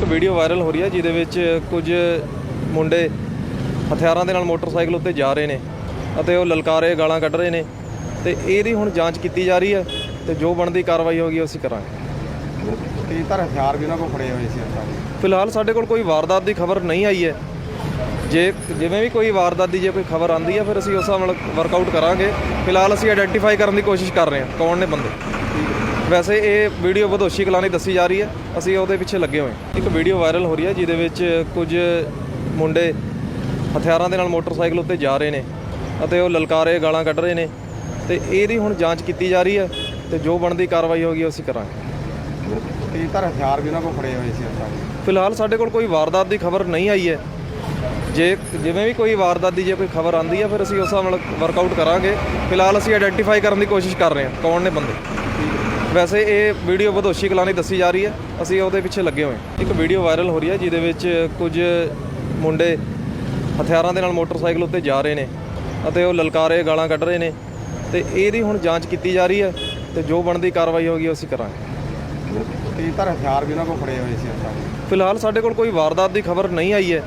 ਇੱਕ video viral ਹੋ ਰਹੀ ਹੈ ਜਿਹਦੇ ਵਿੱਚ ਕੁਝ ਮੁੰਡੇ ਹਥਿਆਰਾਂ ਦੇ ਨਾਲ ਮੋਟਰਸਾਈਕਲ ਉੱਤੇ ਜਾ ਰਹੇ ਨੇ ਅਤੇ ਉਹ ਲਲਕਾਰੇ ਗਾਲਾਂ ਕੱਢ ਰਹੇ ਨੇ ਤੇ ਇਹਦੀ ਹੁਣ ਜਾਂਚ ਕੀਤੀ ਜਾ ਰਹੀ ਹੈ ਤੇ ਜੋ ਬਣਦੀ ਕਾਰਵਾਈ ਹੋਗੀ ਅਸੀਂ ਕਰਾਂਗੇ। ਕਈ ਤਰ੍ਹਾਂ ਹਥਿਆਰ ਵੀ ਉਹਨਾਂ ਕੋਲ ਫੜੇ ਹੋਏ ਸੀ ਫਿਲਹਾਲ ਸਾਡੇ ਕੋਲ ਕੋਈ ਵਾਰਦਾਤ ਦੀ ਖਬਰ ਨਹੀਂ ਆਈ ਹੈ। ਜੇ ਜਿਵੇਂ ਵੀ ਕੋਈ ਵਾਰਦਾਤ ਦੀ ਜੇ ਕੋਈ ਖਬਰ ਆਂਦੀ ਹੈ ਫਿਰ ਅਸੀਂ ਉਸ ਨਾਲ ਵਰਕਆਊਟ ਕਰਾਂਗੇ। ਫਿਲਹਾਲ ਅਸੀਂ ਆਇਡੈਂਟੀਫਾਈ ਕਰਨ ਦੀ ਕੋਸ਼ਿਸ਼ ਕਰ ਰਹੇ ਹਾਂ ਕੌਣ ਨੇ ਬੰਦੇ। ਵੈਸੇ ਇਹ ਵੀਡੀਓ ਬਦੋਸ਼ੀ ਕਲਾਨੀ ਦੱਸੀ ਜਾ ਰਹੀ ਹੈ। ਅਸੀਂ ਉਹਦੇ ਪਿੱਛੇ ਲੱਗੇ ਹੋਏ। ਇੱਕ ਵੀਡੀਓ ਵਾਇਰਲ ਹੋ ਰਹੀ ਹੈ ਜਿਹਦੇ ਵਿੱਚ ਕੁਝ ਮੁੰਡੇ ਹਥਿਆਰਾਂ ਦੇ ਨਾਲ ਮੋਟਰਸਾਈਕਲ ਉੱਤੇ ਜਾ ਰਹੇ ਨੇ ਅਤੇ ਉਹ ਲਲਕਾਰੇ ਗਾਲਾਂ ਕੱਢ ਰਹੇ ਨੇ ਤੇ ਇਹਦੀ ਹੁਣ ਜਾਂਚ ਕੀਤੀ ਜਾ ਰਹੀ ਹੈ ਤੇ ਜੋ ਬਣਦੀ ਕਾਰਵਾਈ ਹੋਗੀ ਅਸੀਂ ਕਰਾਂਗੇ। ਕਈ ਤਰ੍ਹਾਂ ਹਥਿਆਰ ਵੀ ਉਹਨਾਂ ਕੋਲ ਫੜੇ ਹੋਏ ਸੀ ਫਿਲਹਾਲ ਸਾਡੇ ਕੋਲ ਕੋਈ ਵਾਰਦਾਤ ਦੀ ਖਬਰ ਨਹੀਂ ਆਈ ਹੈ। ਜੇ ਜਿਵੇਂ ਵੀ ਕੋਈ ਵਾਰਦਾਤ ਦੀ ਜੇ ਕੋਈ ਖਬਰ ਆਂਦੀ ਹੈ ਫਿਰ ਅਸੀਂ ਉਸ ਹਿਸਾਬ ਨਾਲ ਵਰਕਆਊਟ ਕਰਾਂਗੇ। ਫਿਲਹਾਲ ਅਸੀਂ ਆਇਡੈਂਟੀਫਾਈ ਕਰਨ ਦੀ ਕੋਸ਼ਿਸ਼ ਕਰ ਰਹੇ ਹਾਂ ਕੌਣ ਨੇ ਬੰਦੇ। ਵੈਸੇ ਇਹ ਵੀਡੀਓ ਬਦੋਸ਼ੀ ਕਲਾਨੀ ਦੱਸੀ ਜਾ ਰਹੀ ਹੈ। ਅਸੀਂ ਉਹਦੇ ਪਿੱਛੇ ਲੱਗੇ ਹੋਏ। ਇੱਕ ਵੀਡੀਓ ਵਾਇਰਲ ਹੋ ਰਹੀ ਹੈ ਜਿਹਦੇ ਵਿੱਚ ਕੁਝ ਮੁੰਡੇ ਹਥਿਆਰਾਂ ਦੇ ਨਾਲ ਮੋਟਰਸਾਈਕਲ ਉੱਤੇ ਜਾ ਰਹੇ ਨੇ ਅਤੇ ਉਹ ਲਲਕਾਰੇ ਗਾਲਾਂ ਕੱਢ ਰਹੇ ਨੇ ਤੇ ਇਹਦੀ ਹੁਣ ਜਾਂਚ ਕੀਤੀ ਜਾ ਰਹੀ ਹੈ ਤੇ ਜੋ ਬਣਦੀ ਕਾਰਵਾਈ ਹੋਗੀ ਅਸੀਂ ਕਰਾਂਗੇ। ਕਈ ਤਰ੍ਹਾਂ ਹਥਿਆਰ ਵੀ ਉਹਨਾਂ ਕੋਲ ਫੜੇ ਹੋਏ ਸੀ ਫਿਲਹਾਲ ਸਾਡੇ ਕੋਲ ਕੋਈ ਵਾਰਦਾਤ ਦੀ ਖਬਰ ਨਹੀਂ ਆਈ ਹੈ।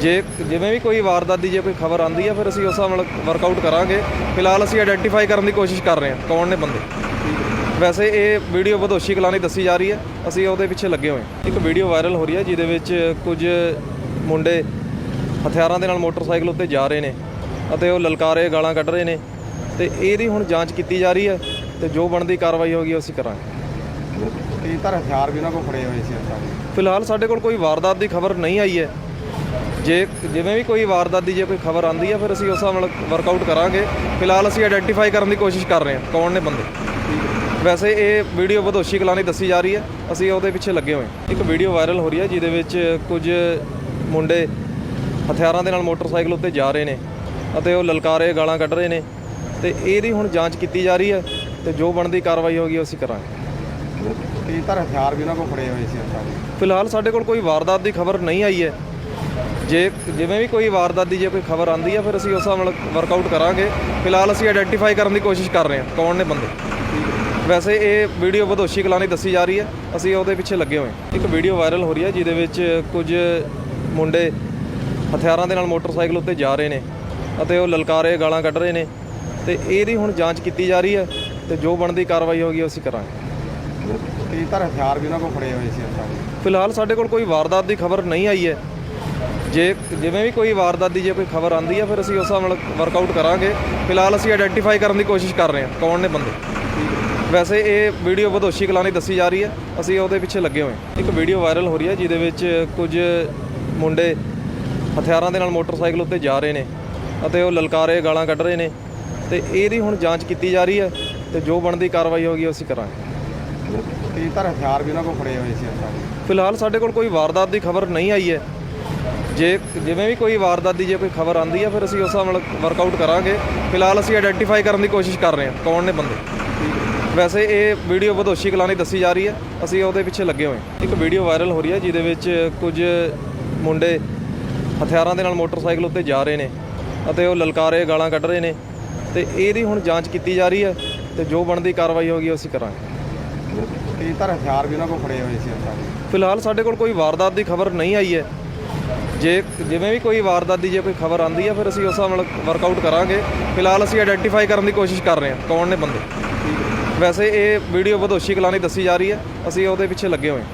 ਜੇ ਜਿਵੇਂ ਵੀ ਕੋਈ ਵਾਰਦਾਤ ਦੀ ਜੇ ਕੋਈ ਖਬਰ ਆਂਦੀ ਹੈ ਫਿਰ ਅਸੀਂ ਉਸ ਹਿਸਾਬ ਨਾਲ ਵਰਕਆਊਟ ਕਰਾਂਗੇ। ਫਿਲਹਾਲ ਅਸੀਂ ਆਇਡੈਂਟੀਫਾਈ ਕਰਨ ਦੀ ਕੋਸ਼ਿਸ਼ ਕਰ ਰਹੇ ਹਾਂ। ਕੌਣ ਨੇ ਬੰਦੇ? ਵੈਸੇ ਇਹ ਵੀਡੀਓ ਬਦੋਸ਼ੀ ਕਲਾਨੀ ਦੱਸੀ ਜਾ ਰਹੀ ਹੈ। ਅਸੀਂ ਉਹਦੇ ਪਿੱਛੇ ਲੱਗੇ ਹੋਏ ਹਾਂ। ਇੱਕ ਵੀਡੀਓ ਵਾਇਰਲ ਹੋ ਰਹੀ ਹੈ ਜਿਹਦੇ ਵਿੱਚ ਕੁਝ ਮੁੰਡੇ ਹਥਿਆਰਾਂ ਦੇ ਨਾਲ ਮੋਟਰਸਾਈਕਲ ਉੱਤੇ ਜਾ ਰਹੇ ਨੇ ਅਤੇ ਉਹ ਲਲਕਾਰੇ ਗਾਲਾਂ ਕੱਢ ਰਹੇ ਨੇ ਤੇ ਇਹਦੀ ਹੁਣ ਜਾਂਚ ਕੀਤੀ ਜਾ ਰਹੀ ਹੈ ਤੇ ਜੋ ਬਣਦੀ ਕਾਰਵਾਈ ਹੋਗੀ ਅਸੀਂ ਕਰਾਂਗੇ। ਕਈ ਤਰ੍ਹਾਂ ਹਥਿਆਰ ਵੀ ਉਹਨਾਂ ਕੋਲ ਫੜੇ ਹੋਏ ਸੀ ਫਿਲਹਾਲ ਸਾਡੇ ਕੋਲ ਕੋਈ ਵਾਰਦਾਤ ਦੀ ਖਬਰ ਨਹੀਂ ਆਈ ਹੈ। ਜੇ ਜਿਵੇਂ ਵੀ ਕੋਈ ਵਾਰਦਾਤ ਦੀ ਜੇ ਕੋਈ ਖਬਰ ਆਂਦੀ ਹੈ ਫਿਰ ਅਸੀਂ ਉਸ ਹਿਸਾਬ ਨਾਲ ਵਰਕਆਊਟ ਕਰਾਂਗੇ। ਫਿਲਹਾਲ ਅਸੀਂ ਆਇਡੈਂਟੀਫਾਈ ਕਰਨ ਦੀ ਕੋਸ਼ਿਸ਼ ਕਰ ਰਹੇ ਹਾਂ। ਕੌਣ ਨੇ ਬੰਦੇ? ਵੈਸੇ ਇਹ ਵੀਡੀਓ ਬਦੋਸ਼ੀ ਕਲਾਨੀ ਦੱਸੀ ਜਾ ਰਹੀ ਹੈ। ਅਸੀਂ ਉਹਦੇ ਪਿੱਛੇ ਲੱਗੇ ਹੋਏ। ਇੱਕ ਵੀਡੀਓ ਵਾਇਰਲ ਹੋ ਰਹੀ ਹੈ ਜਿਹਦੇ ਵਿੱਚ ਕੁਝ ਮੁੰਡੇ ਹਥਿਆਰਾਂ ਦੇ ਨਾਲ ਮੋਟਰਸਾਈਕਲ ਉੱਤੇ ਜਾ ਰਹੇ ਨੇ ਅਤੇ ਉਹ ਲਲਕਾਰੇ ਗਾਲਾਂ ਕੱਢ ਰਹੇ ਨੇ ਤੇ ਇਹਦੀ ਹੁਣ ਜਾਂਚ ਕੀਤੀ ਜਾ ਰਹੀ ਹੈ ਤੇ ਜੋ ਬਣਦੀ ਕਾਰਵਾਈ ਹੋਗੀ ਅਸੀਂ ਕਰਾਂਗੇ। ਕਈ ਤਰ੍ਹਾਂ ਹਥਿਆਰ ਵੀ ਉਹਨਾਂ ਕੋਲ ਫੜੇ ਹੋਏ ਸੀ ਫਿਲਹਾਲ ਸਾਡੇ ਕੋਲ ਕੋਈ ਵਾਰਦਾਤ ਦੀ ਖਬਰ ਨਹੀਂ ਆਈ ਹੈ। ਜੇ ਜਿਵੇਂ ਵੀ ਕੋਈ ਵਾਰਦਾਤ ਦੀ ਜੇ ਕੋਈ ਖਬਰ ਆਂਦੀ ਹੈ ਫਿਰ ਅਸੀਂ ਉਸ ਹਿਸਾਬ ਨਾਲ ਵਰਕਆਊਟ ਕਰਾਂਗੇ। ਫਿਲਹਾਲ ਅਸੀਂ ਆਇਡੈਂਟੀਫਾਈ ਕਰਨ ਦੀ ਕੋਸ਼ਿਸ਼ ਕਰ ਰਹੇ ਹਾਂ। ਕੌਣ ਨੇ ਬੰਦੇ? ਵੈਸੇ ਇਹ ਵੀਡੀਓ ਬਦੋਸ਼ੀ ਕਲਾਨੀ ਦੱਸੀ ਜਾ ਰਹੀ ਹੈ। ਅਸੀਂ ਉਹਦੇ ਪਿੱਛੇ ਲੱਗੇ ਹੋਏ। ਇੱਕ ਵੀਡੀਓ ਵਾਇਰਲ ਹੋ ਰਹੀ ਹੈ ਜਿਹਦੇ ਵਿੱਚ ਕੁਝ ਮੁੰਡੇ ਹਥਿਆਰਾਂ ਦੇ ਨਾਲ ਮੋਟਰਸਾਈਕਲ ਉੱਤੇ ਜਾ ਰਹੇ ਨੇ ਅਤੇ ਉਹ ਲਲਕਾਰੇ ਗਾਲਾਂ ਕੱਢ ਰਹੇ ਨੇ ਤੇ ਇਹਦੀ ਹੁਣ ਜਾਂਚ ਕੀਤੀ ਜਾ ਰਹੀ ਹੈ ਤੇ ਜੋ ਬਣਦੀ ਕਾਰਵਾਈ ਹੋਗੀ ਅਸੀਂ ਕਰਾਂਗੇ। ਕਈ ਤਰ੍ਹਾਂ ਹਥਿਆਰ ਵੀ ਉਹਨਾਂ ਕੋਲ ਫੜੇ ਹੋਏ ਸੀ ਫਿਲਹਾਲ ਸਾਡੇ ਕੋਲ ਕੋਈ ਵਾਰਦਾਤ ਦੀ ਖਬਰ ਨਹੀਂ ਆਈ ਹੈ। ਜੇ ਜਿਵੇਂ ਵੀ ਕੋਈ ਵਾਰਦਾਤ ਦੀ ਜੇ ਕੋਈ ਖਬਰ ਆਂਦੀ ਹੈ ਫਿਰ ਅਸੀਂ ਉਸ ਹਿਸਾਬ ਨਾਲ ਵਰਕਆਊਟ ਕਰਾਂਗੇ। ਫਿਲਹਾਲ ਅਸੀਂ ਆਇਡੈਂਟੀਫਾਈ ਕਰਨ ਦੀ ਕੋਸ਼ਿਸ਼ ਕਰ ਰਹੇ ਹਾਂ। ਕੌਣ ਨੇ ਬੰਦੇ? ਵੈਸੇ ਇਹ ਵੀਡੀਓ ਬਦੋਸ਼ੀ ਕਲਾਨੀ ਦੱਸੀ ਜਾ ਰਹੀ ਹੈ। ਅਸੀਂ ਉਹਦੇ ਪਿੱਛੇ ਲੱਗੇ ਹੋਏ ਹਾਂ। ਇੱਕ ਵੀਡੀਓ ਵਾਇਰਲ ਹੋ ਰਹੀ ਹੈ ਜਿਹਦੇ ਵਿੱਚ ਕੁਝ ਮੁੰਡੇ ਹਥਿਆਰਾਂ ਦੇ ਨਾਲ ਮੋਟਰਸਾਈਕਲ ਉੱਤੇ ਜਾ ਰਹੇ ਨੇ ਅਤੇ ਉਹ ਲਲਕਾਰੇ ਗਾਲਾਂ ਕੱਢ ਰਹੇ ਨੇ ਤੇ ਇਹਦੀ ਹੁਣ ਜਾਂਚ ਕੀਤੀ ਜਾ ਰਹੀ ਹੈ ਤੇ ਜੋ ਬਣਦੀ ਕਾਰਵਾਈ ਹੋਗੀ ਅਸੀਂ ਕਰਾਂਗੇ। ਕਈ ਤਰ੍ਹਾਂ ਹਥਿਆਰ ਵੀ ਉਹਨਾਂ ਕੋਲ ਫੜੇ ਹੋਏ ਸੀ ਫਿਲਹਾਲ ਸਾਡੇ ਕੋਲ ਕੋਈ ਵਾਰਦਾਤ ਦੀ ਖਬਰ ਨਹੀਂ ਆਈ ਹੈ। ਜੇ ਜਿਵੇਂ ਵੀ ਕੋਈ ਵਾਰਦਾਤ ਦੀ ਜੇ ਕੋਈ ਖਬਰ ਆਂਦੀ ਹੈ ਫਿਰ ਅਸੀਂ ਉਸ ਹਿਸਾਬ ਨਾਲ ਵਰਕਆਊਟ ਕਰਾਂਗੇ। ਫਿਲਹਾਲ ਅਸੀਂ ਆਇਡੈਂਟੀਫਾਈ ਕਰਨ ਦੀ ਕੋਸ਼ਿਸ਼ ਕਰ ਰਹੇ ਹਾਂ। ਕੌਣ ਨੇ ਬੰਦੇ? ਵੈਸੇ ਇਹ ਵੀਡੀਓ ਬਦੋਸ਼ੀ ਕਲਾਨੀ ਦੱਸੀ ਜਾ ਰਹੀ ਹੈ। ਅਸੀਂ ਉਹਦੇ ਪਿੱਛੇ ਲੱਗੇ ਹੋਏ। ਇੱਕ ਵੀਡੀਓ ਵਾਇਰਲ ਹੋ ਰਹੀ ਹੈ ਜਿਹਦੇ ਵਿੱਚ ਕੁਝ ਮੁੰਡੇ ਹਥਿਆਰਾਂ ਦੇ ਨਾਲ ਮੋਟਰਸਾਈਕਲ ਉੱਤੇ ਜਾ ਰਹੇ ਨੇ ਅਤੇ ਉਹ ਲਲਕਾਰੇ ਗਾਲਾਂ ਕੱਢ ਰਹੇ ਨੇ ਤੇ ਇਹਦੀ ਹੁਣ ਜਾਂਚ ਕੀਤੀ ਜਾ ਰਹੀ ਹੈ ਤੇ ਜੋ ਬਣਦੀ ਕਾਰਵਾਈ ਹੋਗੀ ਅਸੀਂ ਕਰਾਂਗੇ। ਕਈ ਤਰ੍ਹਾਂ ਹਥਿਆਰ ਵੀ ਉਹਨਾਂ ਕੋਲ ਫੜੇ ਹੋਏ ਸੀ ਫਿਲਹਾਲ ਸਾਡੇ ਕੋਲ ਕੋਈ ਵਾਰਦਾਤ ਦੀ ਖਬਰ ਨਹੀਂ ਆਈ ਹੈ। ਜੇ ਜਿਵੇਂ ਵੀ ਕੋਈ ਵਾਰਦਾਤ ਦੀ ਜੇ ਕੋਈ ਖਬਰ ਆਂਦੀ ਹੈ ਫਿਰ ਅਸੀਂ ਉਸ ਹਿਸਾਬ ਨਾਲ ਵਰਕਆਊਟ ਕਰਾਂਗੇ। ਫਿਲਹਾਲ ਅਸੀਂ ਆਇਡੈਂਟੀਫਾਈ ਕਰਨ ਦੀ ਕੋਸ਼ਿਸ਼ ਕਰ ਰਹੇ ਹਾਂ। ਕੌਣ ਨੇ ਬੰਦੇ? ਵੈਸੇ ਇਹ ਵੀਡੀਓ ਬਦੋਸ਼ੀ ਕਲਾਨੀ ਦੱਸੀ ਜਾ ਰਹੀ ਹੈ ਅਸੀਂ ਉਹਦੇ ਪਿੱਛੇ ਲੱਗੇ ਹੋਏ ਹਾਂ।